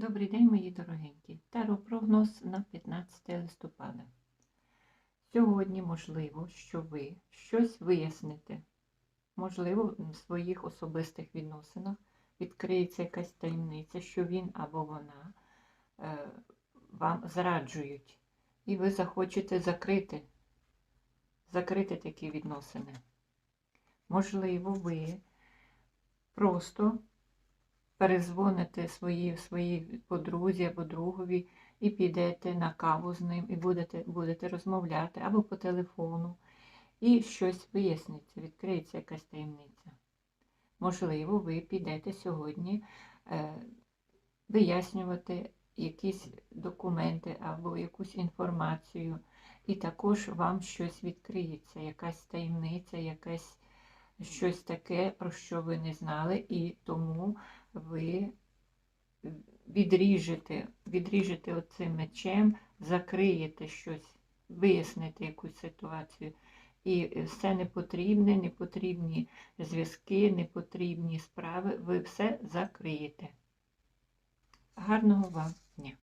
Добрий день, мої дорогенькі. Таро-прогноз на 15 листопада. Сьогодні можливо, що ви щось виясните. Можливо, в своїх особистих відносинах відкриється якась таємниця, що він або вона е, вам зраджують. І ви захочете закрити, закрити такі відносини. Можливо, ви просто перезвоните своїй своїй подрузі або другові і підете на каву з ним, і будете, будете розмовляти або по телефону, і щось виясниться, відкриється якась таємниця. Можливо, ви підете сьогодні е, вияснювати якісь документи або якусь інформацію, і також вам щось відкриється, якась таємниця, якась щось таке, про що ви не знали, і тому ви відріжете, відріжете оцим мечем, закриєте щось, виясните якусь ситуацію. І все непотрібне, непотрібні зв'язки, непотрібні справи, ви все закриєте. Гарного вам дня!